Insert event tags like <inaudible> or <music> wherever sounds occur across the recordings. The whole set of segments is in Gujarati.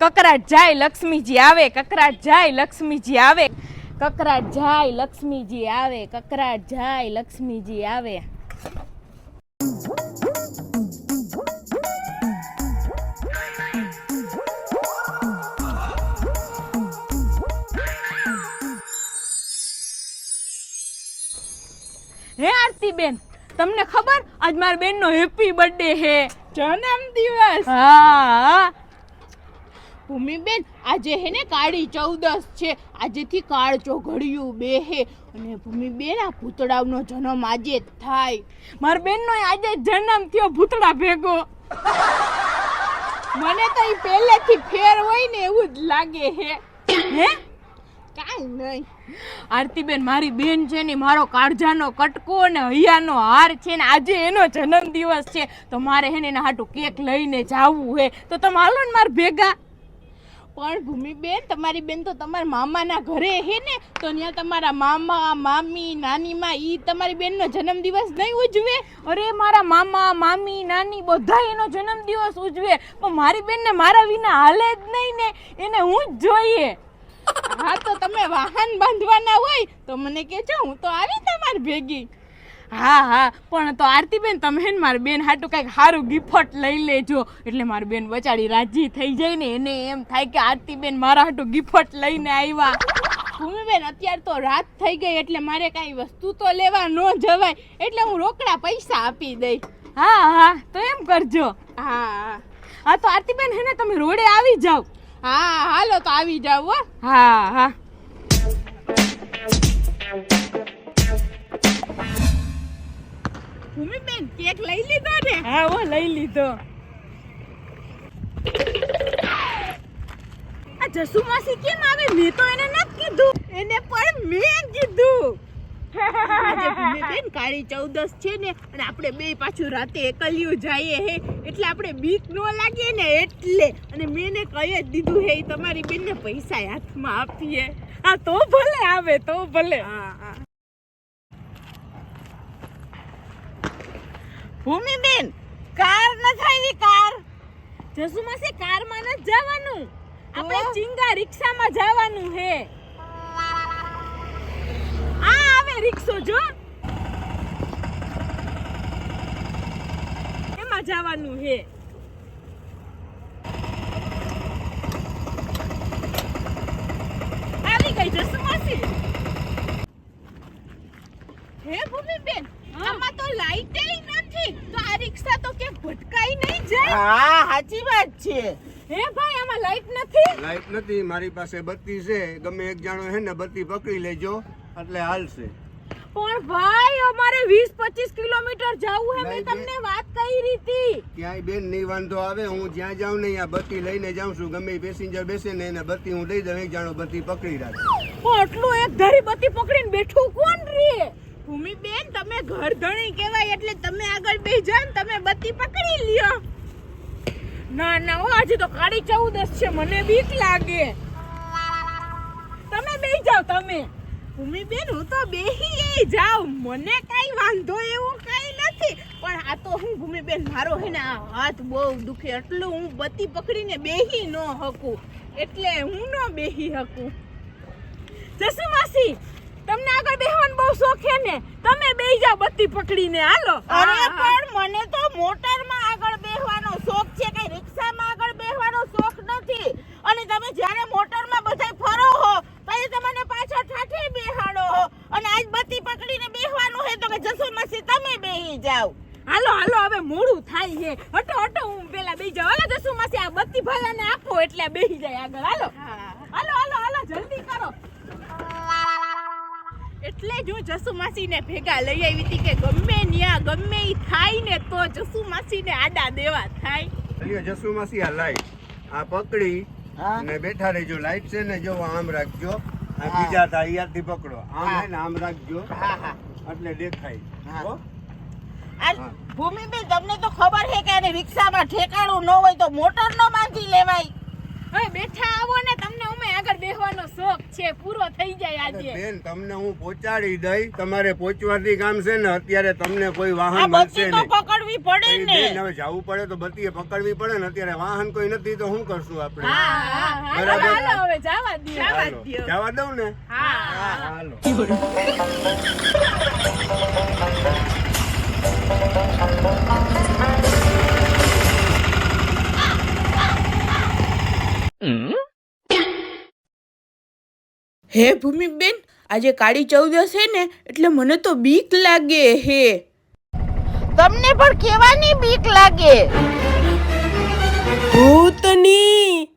કકરાટ જાય લક્ષ્મીજી આવે કકરાટ જાય લક્ષ્મીજી આવે. કકરાટ જાય લક્ષ્મીજી આવે કકરાટ જાય લક્ષ્મીજી આવે. હે આરતી બેન તમને ખબર? આજ મારા બેન નો હેપી બર્થડે હે. જન્મ દિવસ. હા ભૂમિબેન આજે હે ને કાળી ચૌદસ છે. આજેથી કાળ ચોઘડિયું બે હે અને ભૂમિબેન આ પૂતળાવનો જન્મ આજે જ થાય. મારા બેનનો આજે જન્મ થયો ભૂતળા ભેગો. મને તો એ પહેલેથી ફેર હોય ને એવું જ લાગે હે. હે? કાંઈ નહીં. આરતીબેન મારી બેન છે ને મારો કાળજાનો કટકો અને હૈયાનો હાર છે ને આજે એનો જન્મ દિવસ છે. તો મારે એના હાટું કેક લઈને જાવું હે. તો તમે હાલો ને મારા ભેગા. પણ ભૂમિબેન તમારી બેન તો તમારા મામાના ઘરે હે ને તો ત્યાં તમારા મામા મામી નાનીમાં ઈ તમારી બેનનો જન્મદિવસ નહીં ઉજવે? અરે મારા મામા મામી નાની બધા એનો જન્મદિવસ ઉજવે પણ મારી બેનને મારા વિના હાલે જ નહીં ને એને હું જ જોઈએ. હા તો તમે વાહન બાંધવાના હોય તો મને કહેજો હું તો આવી તમારી ભેગી. હા હા પણ તો આરતીબેન તમે હે ને મારી બેન હાટું કંઈક સારું ગિફ્ટ લઈ લેજો. એટલે મારી બેન બચાડી રાજી થઈ જાય ને એને એમ થાય કે આરતીબેન મારા હાટું ગિફ્ટ લઈને આવ્યા. ભૂમિબેન અત્યારે તો રાત થઈ ગઈ એટલે મારે કાંઈ વસ્તુ તો લેવા ન જવાય. એટલે હું રોકડા પૈસા આપી દઈ હા હા તો એમ કરજો. હા હા. તો આરતીબેન હે ને તમે રોડે આવી જાઓ. હા હાલો તો આવી જાવ હો હા. ભૂમિબેન કેક લઈ લીધો ને? હા ઓ લઈ લીધો. આ જસુ માસી કેમ આવે? મેં તો એને નથી કીધું. એને પણ મેં કીધું. આજે ભૂમિબેન કાળી ચૌદસ છે ને અને આપણે બે પાછું રાતે એકલિયું જઈએ હે એટલે આપણે બીક ન લાગીએ ને એટલે. અને મેં એને કહી જ દીધું હે તમારી બેનને પૈસા હાથમાં આપીએ. હા તો ભલે આવે તો ભલે. હા હા. ભૂમિબેન કાર ન થાય કાર. જસુ માસી કારમાં ન જવાનું. આપણે ચિંગા ચિંગા રિક્ષામાં જવાનું હે. આ આવે રિક્ષો જો. એમાં જવાનું હે આવી ગઈ જસુ માસી હે ભૂમિબેન હા. આમાં તો લાઈટ નથી તો આ રિક્ષા તો કે ભટકાઈ નહીં જાય હા સાચી વાત છે. હે ભાઈ આમાં લાઈટ નથી? લાઈટ નથી મારી પાસે બત્તી છે. ગમે એક જાણો હે ને બત્તી પકડી લેજો એટલે હાલશે. પણ ભાઈ અમારે 20 25 કિલોમીટર જવું હે મેં તમને વાત કરી રીતી ક્યાંય બેન નહીં વાંધો આવે હું જ્યાં જાઉં ને આ બત્તી લઈને જાઉં છું. ગમે પેસેન્જર બેસે ને એને બત્તી હું દઈ દઉં એક જાણો બત્તી પકડી રાખે. આટલું એક ધરી બત્તી પકડીને બેઠું કોણ રે? ભૂમિબેન તમે ઘર ધણી કહેવાય એટલે તમે આગળ બેસી જાઓ તમે બત્તી પકડી લ્યો. ના ના હો આજે તો કાળી ચૌદસ છે મને બીક લાગે. તમે બે જાઓ તમે. ભૂમિબેન હું તો બેહી જાઉં. મને કઈ વાંધો એવો કઈ નથી. પણ આ તો હું ભૂમિબેન મારો હે ને આ હાથ બહુ દુખે. એટલું હું બત્તી પકડીને બેહી ન હકું એટલે હું ન બેહી હકું જસુ માસી તમને આગળ બેહવાનું બહુ શોખ છે ને? તમે બેસી જાઓ બત્તી પકડીને. હાલો. અરે. પણ મને તો મોટરમાં આગળ બેહવાનો શોખ છે કઈ રિક્ષામાં આગળ બેહવાનો શોખ નથી અને તમે જ્યારે મોટરમાં બધાય ફરો હો પછી તમને પાછળ ઠાઠે બેહાડો હો. અને આજ બત્તી પકડીને બેહવાનું હે તો કે જસુ માસી તમે બેહી જાઓ. હાલો હાલો હવે મોડું થાય છે. હટો હટો હું પેલા બેહી જાઉં. હાલો જસુ માસી આ બત્તી ભલાને આપો એટલે બેહી જાય આગળ. હાલો. હાલો હાલો હાલો જલ્દી કરો. એટલે જ હું જસુ માસીને ભેગા લઈ આવી હતી કે ગમે ન્યા ગમે ઈ થાય ને તો જસુ માસીને આડા દેવા થાય. લ્યો જસુ માસી આ લાઈ. આ પકડી. હા. અને બેઠા રહેજો લાઈટ છે ને જો આમ રાખજો. બીજા હતા અહીંયાથી પકડો. આમ ને આમ રાખજો. એટલે દેખાય. ભૂમિબેન તમને તો ખબર છે કે રિક્ષામાં ઠેકાણું ન હોય તો મોટર નો બાંધી લેવાય. હવે બેઠા આવો ને તમને અમે આગળ બેહવાનો શોખ છે. પૂરો થઈ જાય આજે. બેન તમને હું પહોંચાડી દઈ. તમારે પહોંચવાથી કામ છે ને અત્યારે તમને કોઈ વાહન મળશે નહીં. પકડવી પડે ને. હવે જવું પડે તો બત્તીએ પકડવી પડે ને અત્યારે વાહન કોઈ નથી તો શું કરશું આપણે? બરાબર. હવે જવા દો જવા દઉં ને? હા. હા હાલો. હે ભૂમિબેન આજે કાળી ચૌદસ છે ને એટલે મને તો બીક લાગે હે. તમને પણ કેવાની બીક લાગે? ભૂતની.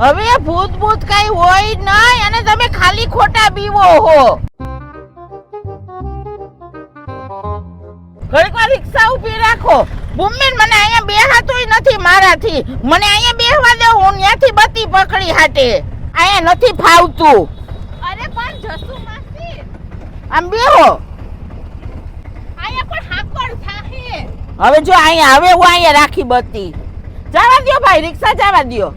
હવે ભૂત ભૂત કઈ હોય નહીં અને તમે ખાલી ખોટા બીવો હો. ઘડીક વાર રિક્ષા ઊભી રાખો. બુમ્મીન મને અહીંયા બેહાતુંય નથી મારાથી. મને અહીંયા બેહવા દે હું ત્યાંથી બત્તી પકડી હાટે. અહીંયા નથી ફાવતું. અરે પણ જસુ માસી. આમ બેહો. અહીંયા પણ હાકડ થાહે. હવે જો અહીંયા હવે હું અહીંયા રાખી બત્તી. જવા દ્યો ભાઈ રિક્ષા જવા દ્યો.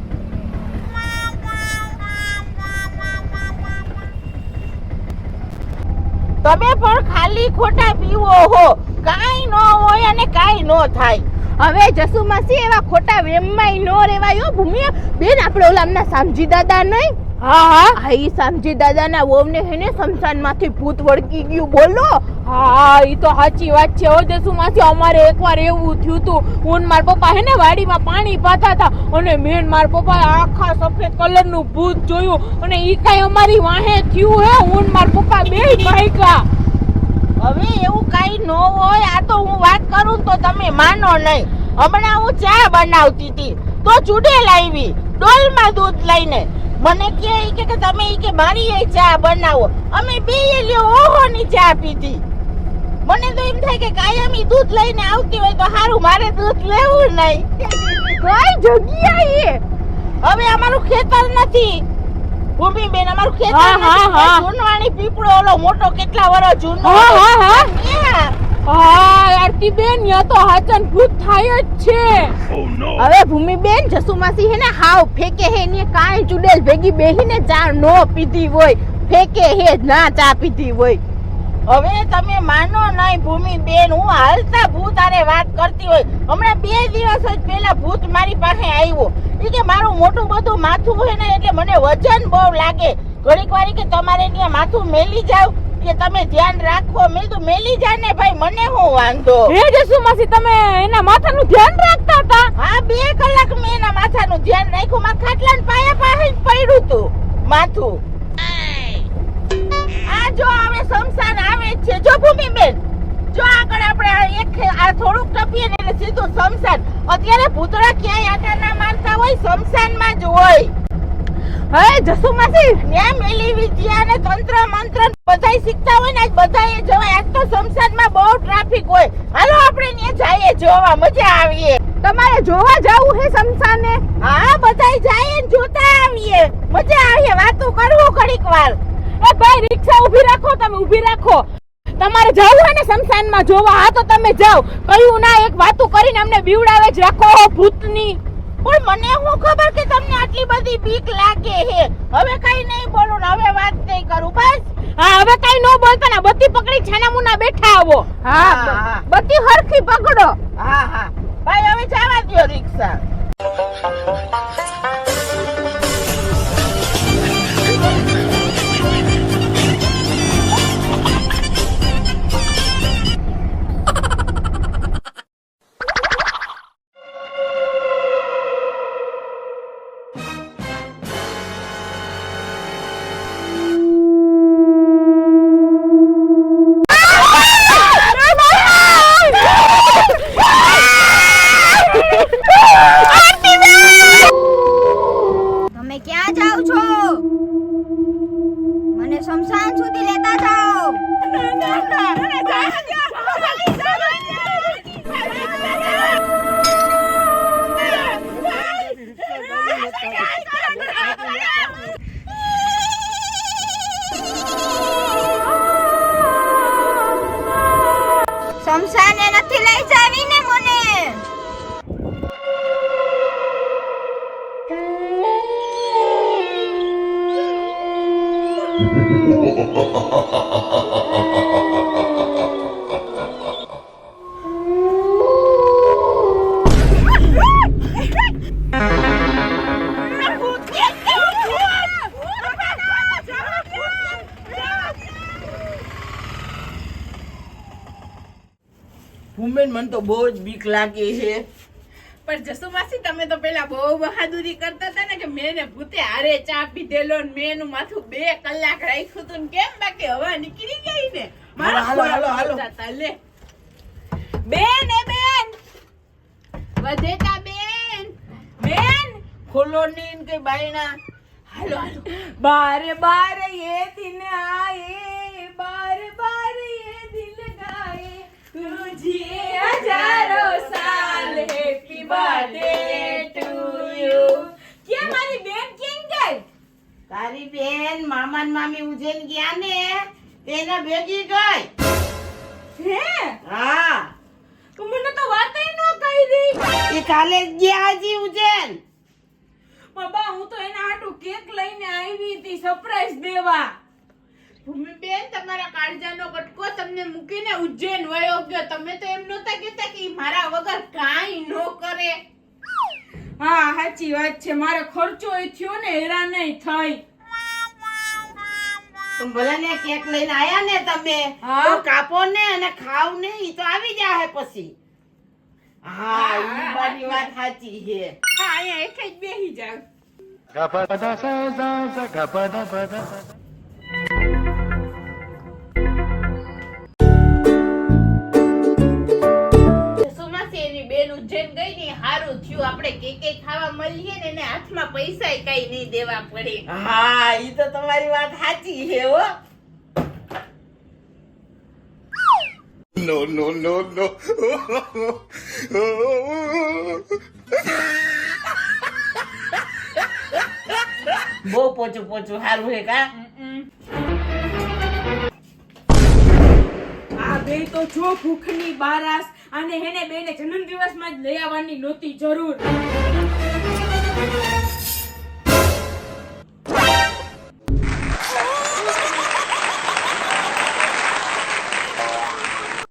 તમે પણ ખાલી ખોટા પીવો હો. કાઈ ન હોય અને કાઈ ન થાય. હવે જસુ માસી એવા ખોટા વેમમાં નો રેવાયો ભૂમિ. બેન આપણે ઓલામના સામજી દાદા નહીં? હા હા. હા ઈ સામજી દાદાના વહુને હેને સ્મશાનમાંથી ભૂત વળકી ગયું બોલો. હા ઈ તો સાચી વાત છે હો જસુ માસી અમારે એકવાર એવું થયું તું. હું માર પપ્પા પપ્પા હેને વાડીમાં પાણી પાતા હતા અને મેન માર પપ્પાએ આખા સફેદ કલરનું ભૂત જોયું અને ઈ કાંઈ અમારી વાહે થયું હે? હું માર પપ્પા બે ભાગ્યા. હવે એવું કાઈ ન હોય, આ તો હું વાત કરું તો તમે માનો નહીં. હમણાં હું ચા બનાવતી હતી, તો ચૂડેલ આવી ડોલમાં દૂધ લઈને. મને કે કે તમે એ કે મારી એ ચા બનાવો. અમે બે લ્યો ઓહો ની ચા પીધી. મને તો એમ થાય કે કાયમી દૂધ લઈને આવતી હોય તો સારું મારે દૂધ લેવું નહીં. <laughs> કઈ જગ્યાએ. હવે અમારું ખેતર નથી. ભૂમિબેન અમારું ખેતર હા, હા, જૂનવાણી પીપળો ઓલો મોટો કેટલા વર્ષ જૂનો? હા, હા, હા. હા આરતી બેન યા તો હાચન ભૂત થાય જ છે. હવે ભૂમિ બેન જસુમાસી હે ને હાવ ફેકે હે ને કાંઈ ચુડેલ ભેગી બેહીને ચા નો પીધી હોય. ફેકે હે ના ચા પીધી હોય. હવે તમે માનો નહીં ભૂમિ બેન હું હાલતા ભૂત આરે વાત કરતી હોય. હમણાં બે દિવસ જ પહેલા ભૂત મારી પાસે આવ્યો. એ કે મારું મોટું બધું માથું હોય ને એટલે મને વજન બહુ લાગે. ઘડીક વારી કે તમારે ત્યાં માથું મેલી જાવ કે તમે ધ્યાન રાખો. મેં તો મેલી જાય ને ભાઈ મને હું વાંધો? હે જસુમાસી તમે એના માથાનું ધ્યાન રાખતા હતા? હા બે કલાક મેં એના માથાનું ધ્યાન રાખ્યું. માં ખાટલાન પાયા પાસે જ પડ્યું તું માથું. આ જો હવે સમસાન આવે જ છે. જો ભૂમિબેન જો આગળ આપણે એક આ થોડુંક ટપીએ ને સીધું સમસાન અત્યારે ભૂતળા ક્યાંય આટા ના મારતા હોય સમસાનમાં જ હોય. હે જસુમાસી ન્યા મેલી વિદ્યા ને તંત્ર મંત્ર બધાય શીખતા હોય ને આજ બધાએ જવાય. આજ તો સમસાનમાં બહુ ટ્રાફિક હોય. હાલો આપણે ત્યાં જઈએ જોવા. મજા આવીએ. તમારે જોવા જાવું હે સમસાને હા બધાય જાય ને જોતા આવીએ. મજા આવીએ. વાતો કરવું ઘડીક વાર. એ ભાઈ રિક્ષા ઊભી રાખો તમે ઊભી રાખો. તમારે જવું હોય ને સમસાનમાં જોવા. હા તો તમે જાઓ. કયું ના એક વાતું કરીને અમને બીવડાવે જ રાખો. ભૂતની. પણ મને હું ખબર કે તમને આટલી બધી બીક લાગે હે? હવે કઈ નહીં બોલું હવે વાત નહીં કરું. બસ. હા હવે કઈ નો બોલતા ને. બધી પકડી છાના મુના બેઠા આવો. હા. બત્તી હરખી પકડો. હા હા. ભાઈ હવે જવા દ્યો રિક્ષા. હુમેન મને તો બહુ જ બીક લાગે છે. પણ જસુમાસી તમે તો પેલા બહુ બહાદુરી કરતા હતા ને કે મેં ને ભૂતે હારે ચા પીધેલો ને મેં એનું માથું બે કલાક રાખ્યું હતું કેમ બાકી હવા નીકળી ગઈ ને? હાલો હાલો હાલો લે. બેન એ બેન! વધેતા બેન! બેન! ખોલો નીન કે બાયણા? હાલો હાલો. બારે બારે એ દિન આયે. तुझे हजारों साल हैप्पी बर्थडे टू यू क्या मारी બેન કેમ ગઈ તારી બેન મામા ને મામી ઉજ્જૈન ગયા ને તેને ભેગી ગઈ હે હા તો મને તો વાતય ન કરી એ કાલે જ ગયા હજી ઉજ્જૈન બાબા હું તો એના હાટુ કેક લઈને આવી હતી સરપ્રાઈઝ દેવા ભૂમિબેન તમારા કાળજાનો કટકો તમને મૂકીને ઉજ્જૈન વયો ગયો. તમે તો એમ નહોતા કહેતા કે મારા વગર કાંઈ ન કરે. હા સાચી વાત છે. મારો ખર્ચો એ થયો ને હેરાન થઈ. તો ભલે ને કેક લઈને આયા ને તમે? તો કાપો ને અને ખાવ ને ઈ તો આવી જાહે પછી. હા ઈ મારી વાત સાચી છે. હા અહીંયા એક જ બેહી જાવ Gapada sa sa sa ને થયું આપણે કેકે ખાવા મળીએ ને એને હાથમાં પૈસા કઈ નહીં દેવા પડે. હા ઈ તો તમારી વાત સાચી છે હો. નો નો નો નો બહુ પોચું પોચું સારું છે કા? આ બે તો જો ભૂખની બારાસ અને હેને બેને જન્મદિવસમાં જ લઈ આવવાની નહોતી જરૂર.